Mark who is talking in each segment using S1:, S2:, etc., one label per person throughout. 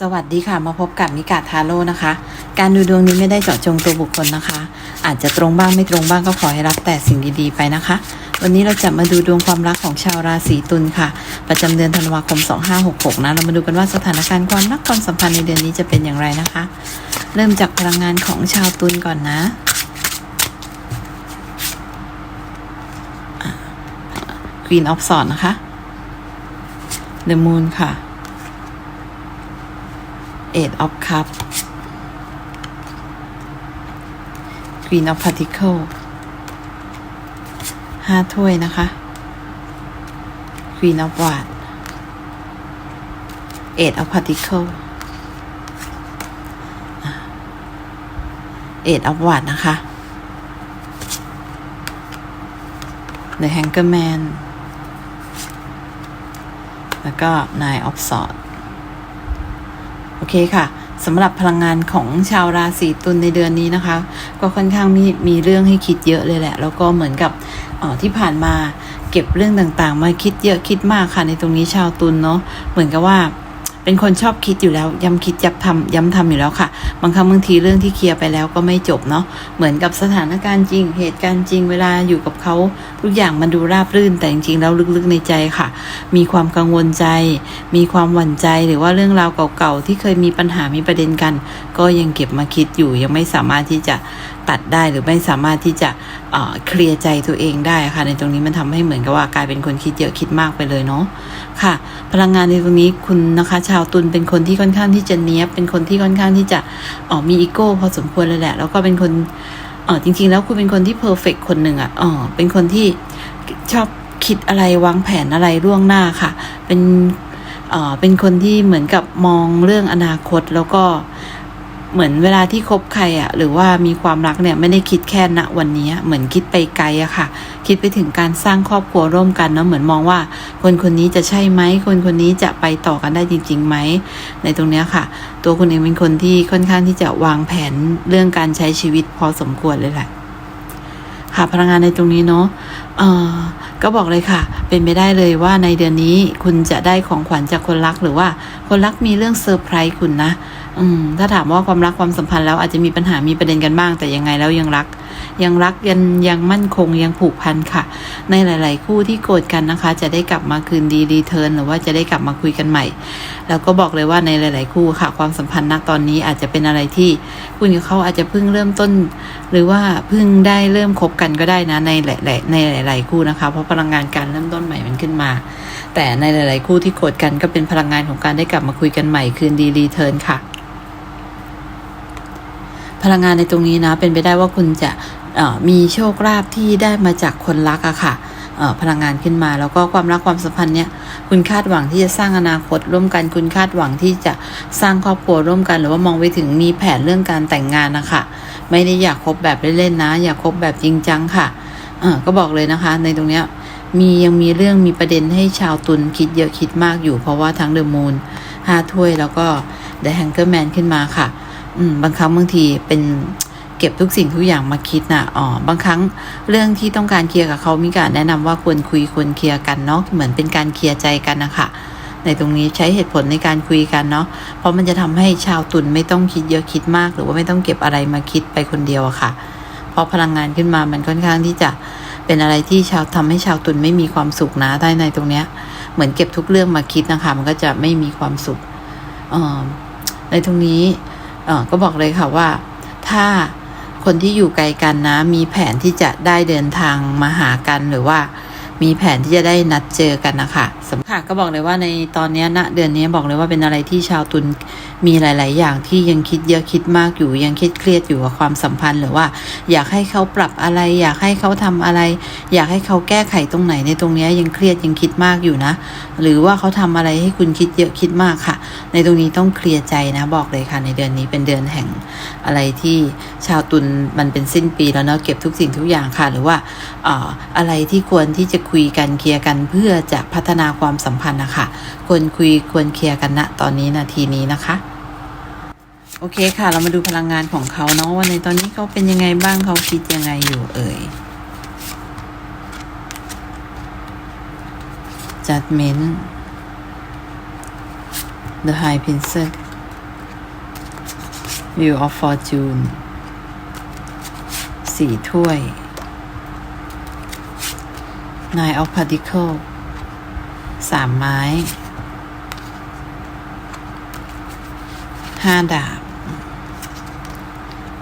S1: สวัสดีค่ะมาพบกับมิกาทาโร่นะคะ การดูดวงนี้ไม่ได้เจาะจงตัวบุคคลนะคะ อาจจะตรงบ้างไม่ตรงบ้างก็ขอให้รับแต่สิ่งดีๆไปนะคะ วันนี้เราจะมาดูดวงความรักของชาวราศีตุลค่ะ ประจำเดือนธันวาคม 2566 นะ เรามาดูกันว่าสถานการณ์ความรักความสัมพันธ์ในเดือนนี้จะเป็นอย่างไรนะคะ เริ่มจากพลังงานของชาวตุลก่อนนะ Queen of Swords นะคะ The Moon ค่ะ Eight of Cup Queen of Particle ห้าถ้วยนะคะ Queen of w a d Eight of Particle Eight of w a d นะคะ The Hangerman แล้วก็ Nine of Swords อเคค่ะสำหรับพลังงานของชาวราศีตุลในเดือนนี้นะคะ ก็ค่อนข้างมีมีเรื่องให้คิดเยอะเลยแหละ แล้วก็เหมือนกับออที่ผ่านมาเก็บเรื่องต่างๆ มาคิดเยอะคิดมากค่ะในตรงนี้ชาวตุลเนาะเหมือนกับว่า เป็นคนชอบคิดอยู่แล้วย้ำคิดย้ำทำย้ำทำอยู่แล้วค่ะ บางครั้งบางทีเรื่องที่เคลียร์ไปแล้วก็ไม่จบเนาะเหมือนกับสถานการณ์จริง เหตุการณ์จริงเวลาอยู่กับเขาทุกอย่างมันดูราบรื่น แต่จริงๆแล้วลึกๆในใจค่ะ มีความกังวลใจ มีความหวั่นใจหรือว่าเรื่องราวเก่าๆที่เคยมีปัญหามีประเด็นกัน ก็ยังเก็บมาคิดอยู่ยังไม่สามารถที่จะตัดได้หรือไม่สามารถที่จะเคลียร์ใจตัวเองได้ค่ะ ในตรงนี้มันทำให้เหมือนกับว่ากลายเป็นคนคิดเยอะคิดมากไปเลยเนาะค่ะ พลังงานในตรงนี้คุณนะคะชาวตุลเป็นคนที่ค่อนข้างที่จะเนี้ยบเป็นคนที่ค่อนข้างที่จะออมีอีโก้พอสมควรเลยแหละ แล้วก็เป็นคนออจริง ๆ แล้วคุณเป็นคนที่เพอร์เฟกคนหนึ่งอะเออเป็นคนที่ชอบคิดอะไรวางแผนอะไรล่วงหน้าค่ะ เป็นเอ่อเป็นคนที่เหมือนกับมองเรื่องอนาคตแล้วก็ เหมือนเวลาที่คบใครอะหรือว่ามีความรักเนี่ยไม่ได้คิดแค่ณวันนี้เหมือนคิดไปไกลอะค่ะ คิดไปถึงการสร้างครอบครัวร่วมกันเนาะเหมือนมองว่า คนคนนี้จะใช่ไหมคนคนนี้จะไปต่อกันได้จริงๆไหมในตรงเนี้ยค่ะ ตัวคุณเองเป็นคนที่ค่อนข้างที่จะวางแผนเรื่องการใช้ชีวิตพอสมควรเลยแหละ ค่ะพลังงานในตรงนี้เนาะเอ่อก็บอกเลยค่ะ เป็นไปได้เลยว่าในเดือนนี้คุณจะได้ของขวัญจากคนรักหรือว่าคนรักมีเรื่องเซอร์ไพรส์คุณนะ อืม ถ้าถามว่าความรักความสัมพันธ์แล้วอาจจะมีปัญหามีประเด็นกันบ้าง แต่ยังไงแล้วยังรัก ยังรักยังยังมั่นคงยังผูกพันค่ะ ในหลาย ๆ คู่ที่โกรธกันนะคะ จะได้กลับมาคืนดีรีเทิร์นหรือว่าจะได้กลับมาคุยกันใหม่ แล้วก็บอกเลยว่าในหลาย ๆ คู่ค่ะ ความสัมพันธ์ณตอนนี้อาจจะเป็นอะไรที่คุณกับเขาอาจจะเพิ่งเริ่มต้น หรือว่าเพิ่งได้เริ่มคบกันก็ได้นะในหลาย ๆ ในหลาย ๆ คู่นะคะ เพราะพลังงานการเริ่มต้นใหม่มันขึ้นมา แต่ในหลาย ๆ คู่ที่โกรธกันก็เป็นพลังงานของการได้กลับมาคุยกันใหม่คืนดีรีเทิร์นค่ะ พลังงานในตรงนี้นะ เป็นไปได้ว่าคุณจะมีโชคลาภที่ได้มาจากคนรักอะค่ะพลังงานขึ้นมา แล้วก็ความรักความสัมพันธ์เนี่ยคุณคาดหวังที่จะสร้างอนาคตร่วมกันคุณคาดหวังที่จะสร้างครอบครัวร่วมกัน หรือว่ามองไปถึงมีแผนเรื่องการแต่งงานนะคะไม่ได้อยากคบแบบเล่นๆนะ อยากคบแบบจริงจังค่ะก็บอกเลยนะคะ ในตรงเนี้ยมียังมีเรื่องมีประเด็นให้ชาวตุลคิดเยอะคิดมากอยู่ เพราะว่าทั้งเดอะมูนห้าถ้วยแล้วก็เดอะแฮงเกอร์แมนขึ้นมาค่ะ อืมบางครั้งบางทีเป็นเก็บทุกสิ่งทุกอย่างมาคิดนะอ๋อบางครั้งเรื่องที่ต้องการเคลียร์กับเขามีการแนะนำว่าควรคุยควรเคลียร์กันเนาะเหมือนเป็นการเคลียร์ใจกันนะคะในตรงนี้ใช้เหตุผลในการคุยกันเนาะ เพราะมันจะทำให้ชาวตุลไม่ต้องคิดเยอะคิดมาก หรือว่าไม่ต้องเก็บอะไรมาคิดไปคนเดียวอะค่ะ เพราะพลังงานขึ้นมามันค่อนข้างที่จะเป็นอะไรที่ชาวทำให้ชาวตุลไม่มีความสุขนะได้ในตรงเนี้ย เหมือนเก็บทุกเรื่องมาคิดนะคะ มันก็จะไม่มีความสุขออในตรงนี้ ก็บอกเลยค่ะว่า ถ้าคนที่อยู่ไกลกันนะ มีแผนที่จะได้เดินทางมาหากันหรือว่า มีแผนที่จะได้นัดเจอกันนะคะ ค่ะก็บอกเลยว่าในตอนนี้ณเดือนนี้บอกเลยว่าเป็นอะไรที่ชาวตุลมีหลาย ๆ อย่างที่ยังคิดเยอะคิดมากอยู่ยังคิดเครียดอยู่กับความสัมพันธ์ หรือว่าอยากให้เขาปรับอะไร อยากให้เขาทำอะไร อยากให้เขาแก้ไขตรงไหนในตรงนี้ยังเครียดยังคิดมากอยู่นะ หรือว่าเขาทำอะไรให้คุณคิดเยอะคิดมากค่ะ ในตรงนี้ต้องเคลียร์ใจนะบอกเลยค่ะ ในเดือนนี้เป็นเดือนแห่งอะไรที่ชาวตุลมันเป็นสิ้นปีแล้วเนาะเก็บทุกสิ่งทุกอย่างค่ะ หรือว่าอออะไรที่ควรที่จะคุยกันเคลียร์กันเพื่อจะพัฒนาความความสัมพันธ์นะคะควรคุยควรเคลียร์กันณตอนนี้นาทีนี้นะคะโอเคค่ะ เรามาดูพลังงานของเขาเนาะว่าในตอนนี้เขาเป็นยังไงบ้างเขาคิดยังไงอยู่เอ่ย judgment the high princess Wheel of Fortune สี่ถ้วย Nine of Pentacles สามไม้ห้าดาบ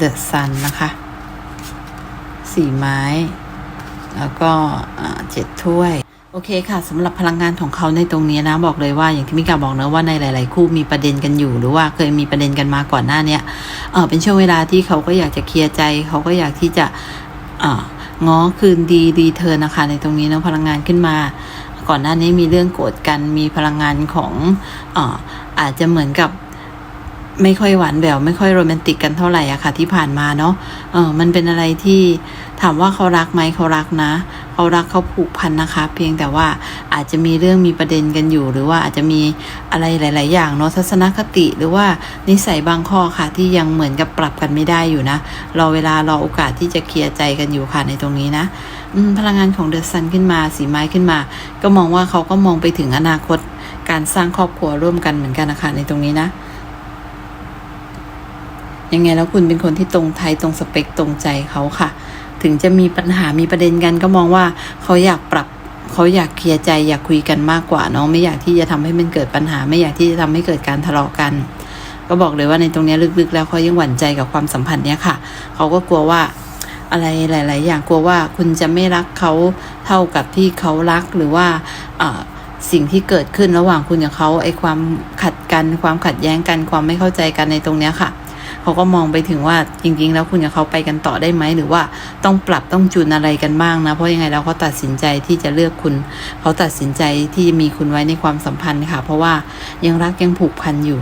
S1: The Sun นะคะสี่ไม้ แล้วก็เจ็ดถ้วยโอเคค่ะสำหรับพลังงานของเขาในตรงนี้นะบอกเลยว่าอย่างที่มิกาบอกเนะว่าในหลาย ๆ คู่มีประเด็นกันอยู่ หรือว่าเคยมีประเด็นกันมาก่อนหน้าเนี้ยเออเป็นช่วงเวลาที่เขาก็อยากจะเคลียร์ใจ เขาก็อยากที่จะอ่าง้อคืนดีรีเทิร์นนะคะ ในตรงนี้นอะพลังงานขึ้นมา ก่อนหน้านี้มีเรื่องโกรธกันมีพลังงานของออาจจะเหมือนกับ ไม่ค่อยหวานแหววไม่ค่อยโรแมนติกกันเท่าไหร่อะค่ะ ที่ผ่านมาเนาะเออมันเป็นอะไรที่ถามว่าเขารักไหมเขารักนะเขารักเขาผูกพันนะคะ เพียงแต่ว่าอาจจะมีเรื่องมีประเด็นกันอยู่ หรือว่าอาจจะมีอะไรหลาย ๆ อย่างเนาะทัศนคติหรือว่านิสัยบางข้อค่ะที่ยังเหมือนกับปรับกันไม่ได้อยู่นะรอเวลารอโอกาสที่จะเคลียร์ใจกันอยู่ค่ะในตรงนี้นะพลังงานของเดอะซันขึ้นมาสีไม้ขึ้นมา ก็มองว่าเขาก็มองไปถึงอนาคตการสร้างครอบครัวร่วมกันเหมือนกันนะคะในตรงนี้นะ ยังไงแล้วคุณเป็นคนที่ตรงไทยตรงสเปคตรงใจเขาค่ะ ถึงจะมีปัญหามีประเด็นกันก็มองว่าเขาอยากปรับเขาอยากเคลียร์ใจอยากคุยกันมากกว่าเนาะไม่อยากที่จะทำให้มันเกิดปัญหา ไม่อยากที่จะทำให้เกิดการทะเลาะกัน ก็บอกเลยว่าในตรงเนี้ยลึกๆ แล้วเขายังหวั่นใจกับความสัมพันธ์เนี้ยค่ะเขาก็กลัวว่าอะไรหลาย ๆ อย่างกลัวว่าคุณจะไม่รักเขาเท่ากับที่เขารักหรือว่าสิ่งที่เกิดขึ้นระหว่างคุณกับเขาไอ้ความขัดกัน ความขัดแย้งกัน ความไม่เข้าใจกันในตรงเนี้ยค่ะ เขาก็มองไปถึงว่าจริง ๆ แล้วคุณกับเขาไปกันต่อได้ไหมหรือว่าต้องปรับต้องจูนอะไรกันบ้างนะ เพราะยังไงแล้วเขาตัดสินใจที่จะเลือกคุณ เขาตัดสินใจที่จะมีคุณไว้ในความสัมพันธ์ค่ะ เพราะว่ายังรักยังผูกพันอยู่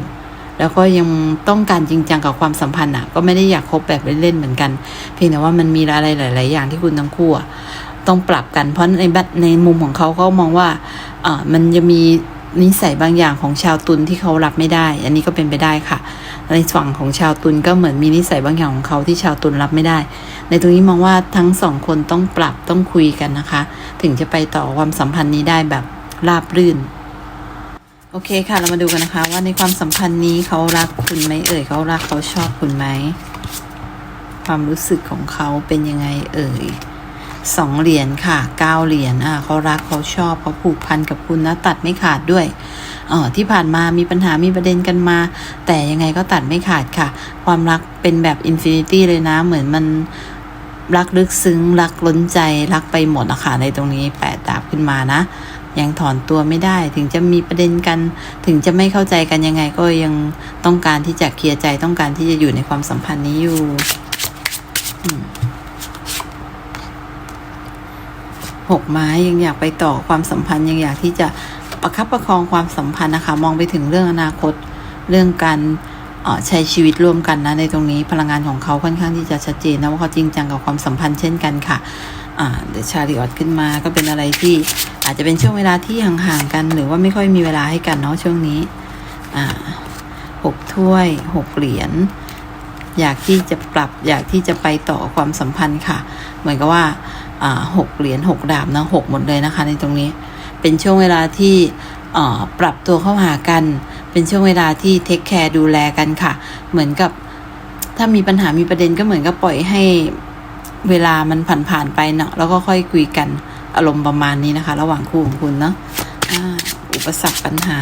S1: แล้วก็ยังต้องการจริงจังกับความสัมพันธ์อะ ก็ไม่ได้อยากคบแบบเล่นๆเหมือนกัน เพียงแต่ว่ามันมีอะไรหลาย ๆ อย่างที่คุณทั้งคู่ต้องปรับกันเพราะในในมุมของเขาเขามองว่าอ่ามันจะมี นิสัยบางอย่างของชาวตุลที่เขารับไม่ได้ อันนี้ก็เป็นไปได้ค่ะ ในฝั่งของชาวตุลก็เหมือนมีนิสัยบางอย่างของเขาที่ชาวตุลรับไม่ได้ ในตรงนี้มองว่าทั้งสองคนต้องปรับต้องคุยกันนะคะ ถึงจะไปต่อความสัมพันธ์นี้ได้แบบราบรื่น โอเคค่ะ เรามาดูกันนะคะ ว่าในความสัมพันธ์นี้เขารักคุณไหมเอ่ยเขารักเขาชอบคุณไหมความรู้สึกของเขาเป็นยังไงเอ่ย สองเหรียญค่ะเก้าเหรียญอะเขารักเขาชอบเขาผูกพันกับคุณนะตัดไม่ขาดด้วยเออที่ผ่านมามีปัญหามีประเด็นกันมา แต่ยังไงก็ตัดไม่ขาดค่ะ ความรักเป็นแบบอินฟินิตี้เลยนะ เหมือนมันรักลึกซึ้ง รักล้นใจรักไปหมดนะค่ะในตรงนี้แปดดาบขึ้นมานะ ยังถอนตัวไม่ได้ถึงจะมีประเด็นกัน ถึงจะไม่เข้าใจกันยังไงก็ยังต้องการที่จะเคลียร์ใจต้องการที่จะอยู่ในความสัมพันธ์นี้อยู่ อืม หกไม้ยังอยากไปต่อความสัมพันธ์ยังอยากที่จะประคับประคองความสัมพันธ์นะคะ มองไปถึงเรื่องอนาคตเรื่องการใช้ชีวิตร่วมกันนะในตรงนี้พลังงานของเขาค่อนข้างที่จะชัดเจนนะว่าเขาจริงจังกับความสัมพันธ์เช่นกันค่ะอ่าเดชาริออตขึ้นมาก็เป็นอะไรที่อาจจะเป็นช่วงเวลาที่ห่างๆกัน หรือว่าไม่ค่อยมีเวลาให้กันเนาะช่วงนี้หกถ้วยหกเหรียญอยากที่จะปรับอยากที่จะไปต่อความสัมพันธ์ค่ะ เหมือนกับว่า หกเหรียญหกดาบนะหกหมดเลยนะคะ ในตรงนี้เป็นช่วงเวลาที่ปรับตัวเข้าหากัน เป็นช่วงเวลาที่เทคแคร์ดูแลกันค่ะ เหมือนกับถ้ามีปัญหามีประเด็นก็เหมือนกับปล่อยให้เวลามันผ่านๆไปเนาะแล้วก็ค่อยคุยกันอารมณ์ประมาณนี้นะคะ ระหว่างคู่ของคุณเนาะอุปสรรคปัญหา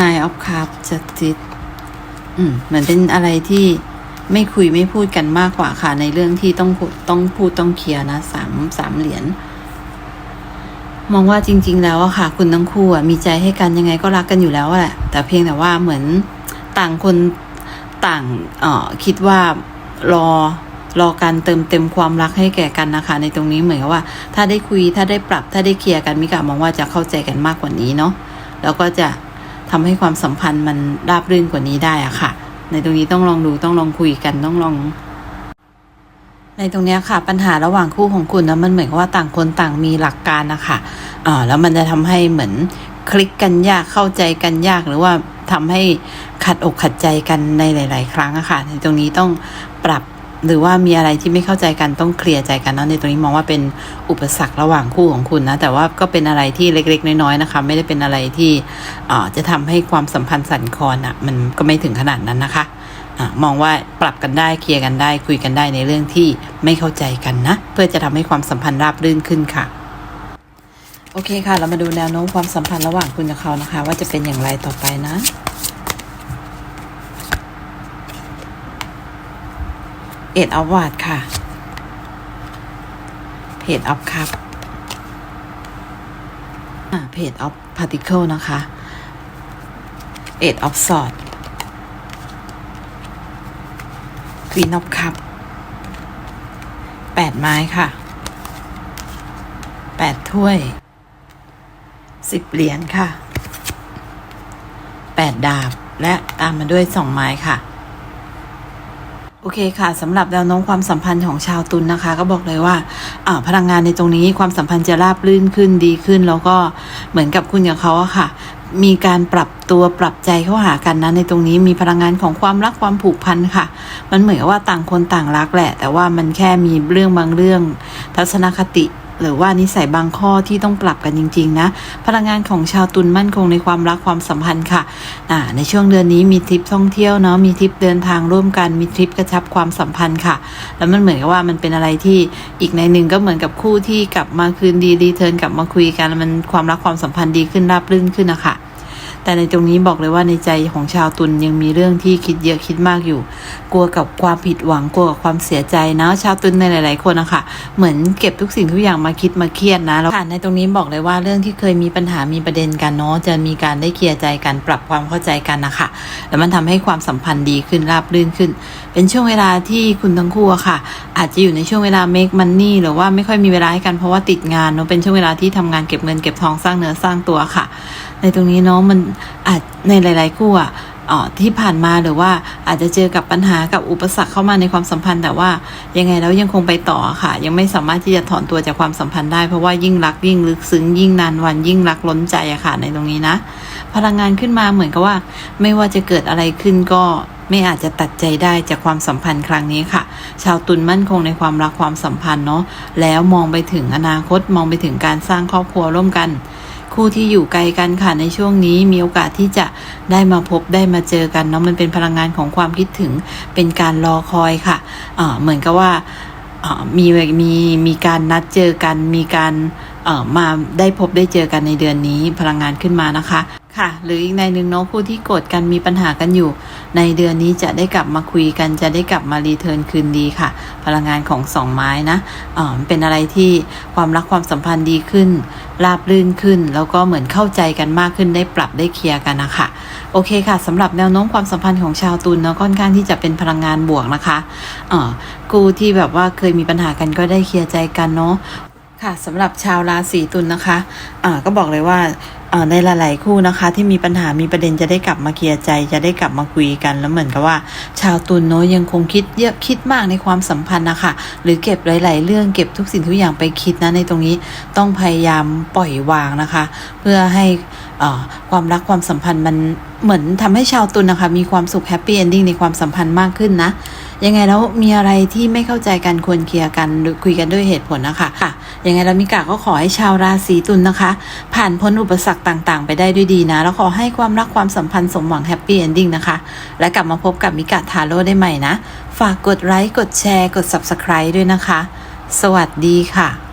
S1: นายออฟคาร์จัดจิต อืมเหมือนเป็นอะไรที่ ไม่คุยไม่พูดกันมากกว่าค่ะ ในเรื่องที่ต้องต้องพูดต้องเคลียร์นะสามสามเหรียญมองว่าจริง ๆ แล้วอะค่ะ คุณทั้งคู่อะมีใจให้กันยังไงก็รักกันอยู่แล้วแหละ แต่เพียงแต่ว่าเหมือนต่างคนต่างเอ่อคิดว่ารอรอการเติมเต็มความรักให้แก่กันนะคะ ในตรงนี้เหมือนว่า ถ้าได้คุยถ้าได้ปรับถ้าได้เคลียร์กันมิกามองว่าจะเข้าใจกันมากกว่านี้เนาะแล้วก็จะทำให้ความสัมพันธ์มันราบรื่นกว่านี้ได้อะค่ะ ในตรงนี้ต้องลองดูต้องลองคุยกันต้องลอง ในตรงนี้ค่ะ ปัญหาระหว่างคู่ของคุณนะมันเหมือนว่าต่างคนต่างมีหลักการนะคะอ่าแล้วมันจะทำให้เหมือนคลิกกันยากเข้าใจกันยากหรือว่าทำให้ขัดอกขัดใจกันในหลาย ๆ ครั้งอะค่ะ ในตรงนี้ต้องปรับ หรือว่ามีอะไรที่ไม่เข้าใจกันต้องเคลียร์ใจกันเนาะในตรงนี้มองว่าเป็นอุปสรรคระหว่างคู่ของคุณนะแต่ว่าก็เป็นอะไรที่เล็ก ๆ น้อยๆนะคะ ไม่ได้เป็นอะไรที่จะทำให้ความสัมพันธ์สั่นคลอนอะมันก็ไม่ถึงขนาดนั้นนะคะอมองว่าปรับกันได้เคลียร์กันได้ คุยกันได้ในเรื่องที่ไม่เข้าใจกันนะ เพื่อจะทำให้ความสัมพันธ์ราบรื่นขึ้นค่ะ โอเคค่ะ เรามาดูแนวโน้มความสัมพันธ์ระหว่างคุณกับเขานะคะ ว่าจะเป็นอย่างไรต่อไปนะ เอ็ดออฟวาดค่ะเพจออฟคัพเพจออฟพาร์ติเคิลนะคะเอ็ดออฟสอดควีนออฟคัพแปดไม้ค่ะแปดถ้วยสิบเหรียญค่ะแปดดาบและตามมาด้วยสองไม้ค่ะ โอเคค่ะสำหรับแนวโน้มความสัมพันธ์ของชาวตุลนนะคะ ก็บอกเลยว่าพลังงานในตรงนี้ความสัมพันธ์จะราบรื่นขึ้นดีขึ้น แล้วก็เหมือนกับคุณกับเขาอะค่ะ มีการปรับตัวปรับใจเข้าหากันนะในตรงนี้มีพลังงานของความรักความผูกพันค่ะ มันเหมือนกับว่าต่างคนต่างรักแหละ แต่ว่ามันแค่มีเรื่องบางเรื่อง ทัศนคติ หรือว่านิสัยบางข้อที่ต้องปรับกันจริง ๆ นะ พลังงานของชาวตุลมั่นคงในความรักความสัมพันธ์ค่ะะในช่วงเดือนนี้มีทริปท่องเที่ยวเนาะมีทริปเดินทางร่วมกันมีทริปกระชับความสัมพันธ์ค่ะ แล้วมันเหมือนกับว่ามันเป็นอะไรที่อีกในหนึ่งก็เหมือนกับคู่ที่กลับมาคืนดีรีเทิร์นกลับมาคุยกันมันความรักความสัมพันธ์ดีขึ้นราบรื่นขึ้นนะคะ แต่ในตรงนี้บอกเลยว่าในใจของชาวตุลยังมีเรื่องที่คิดเยอะคิดมากอยู่ กลัวกับความผิดหวังกลัวกับความเสียใจนะชาวตุลในหลาย ๆ คนนะคะเหมือนเก็บทุกสิ่งทุกอย่างมาคิดมาเครียดนะแล้วค่ะในตรงนี้บอกเลยว่าเรื่องที่เคยมีปัญหามีประเด็นกันเนาะจะมีการได้เคลียร์ใจกันปรับความเข้าใจกันนะคะแล้วมันทำให้ความสัมพันธ์ดีขึ้นราบรื่นขึ้น เป็นช่วงเวลาที่คุณทั้งคู่อะค่ะ อาจจะอยู่ในช่วงเวลา make money หรือว่าไม่ค่อยมีเวลาให้กันเพราะว่าติดงานเนาะเป็นช่วงเวลาที่ทำงานเก็บเงินเก็บทองสร้างเนื้อสร้างตัวค่ะ ในตรงนี้เนาะมันอาจในหลาย ๆ คู่อะที่ผ่านมาหรือว่าอาจจะเจอกับปัญหากับอุปสรรคเข้ามาในความสัมพันธ์ แต่ว่ายังไงแล้วยังคงไปต่อค่ะ ยังไม่สามารถที่จะถอนตัวจากความสัมพันธ์ได้เพราะว่ายิ่งรักยิ่งลึกซึ้งยิ่งนานวันยิ่งรักล้นใจอะค่ะในตรงนี้นะ พลังงานขึ้นมาเหมือนกับว่า ไม่ว่าจะเกิดอะไรขึ้นก็ไม่อาจจะตัดใจได้จากความสัมพันธ์ครั้งนี้ค่ะ ชาวตุลมั่นคงในความรักความสัมพันธ์เนาะแล้วมองไปถึงอนาคตมองไปถึงการสร้างครอบครัวร่วมกัน คู่ที่อยู่ไกลกันค่ะในช่วงนี้มีโอกาสที่จะได้มาพบได้มาเจอกันเนาะมันเป็นพลังงานของความคิดถึงเป็นการรอคอยค่ะะเหมือนกับว่ามีมีมีการนัดเจอกันมีการมาได้พบได้เจอกันในเดือนนี้พลังงานขึ้นมานะคะ ค่ะ หรืออีกในหนึ่งเนาะคู่ที่โกรธกันมีปัญหากันอยู่ ในเดือนนี้จะได้กลับมาคุยกันจะได้กลับมารีเทิร์นคืนดีค่ะ พลังงานของสองไม้นะเอ่ามันเป็นอะไรที่ความรักความสัมพันธ์ดีขึ้น ราบรื่นขึ้น แล้วก็เหมือนเข้าใจกันมากขึ้นได้ปรับได้เคลียร์กันนะคะโอเคค่ะสำหรับแนวโน้มความสัมพันธ์ของชาวตุลเนาะค่อนข้างที่จะเป็นพลังงานบวกนะคะเออกูที่แบบว่าเคยมีปัญหากันก็ได้เคลียร์ใจกันเนาะค่ะสำหรับชาวราศีตุลนะคะอ่าก็บอกเลยว่า ในหลาย ๆ คู่นะคะ ที่มีปัญหามีประเด็นจะได้กลับมาเคลียร์ใจ จะได้กลับมาคุยกันแล้วเหมือนกับว่า ชาวตุลเนาะยังคงคิดเยอะคิดมากในความสัมพันธ์นะคะหรือเก็บหลาย ๆ เรื่องเก็บทุกสิ่งทุกอย่างไปคิดนะในตรงนี้ต้องพยายามปล่อยวางนะคะ เพื่อให้ออความรักความสัมพันธ์มันเหมือนทำให้ชาวตุลนะคะ มีความสุขแฮปปี้เอนดิ้งในความสัมพันธ์มากขึ้นนะ ยังไงแล้วมีอะไรที่ไม่เข้าใจกันควรเคลียร์กันหรือคุยกันด้วยเหตุผลนะคะค่ะยังไงแล้วมิกาก็ขอให้ชาวราศีตุลนะคะ ผ่านพ้นอุปสรรคต่างๆ ไปได้ด้วยดีนะ แล้วขอให้ความรักความสัมพันธ์สมหวังแฮปปี้เอนดิ้งนะคะ และกลับมาพบกับมิกาทาโร่ได้ใหม่นะ ฝากกดไลค์กดแชร์กด Subscribe ด้วยนะคะ สวัสดีค่ะ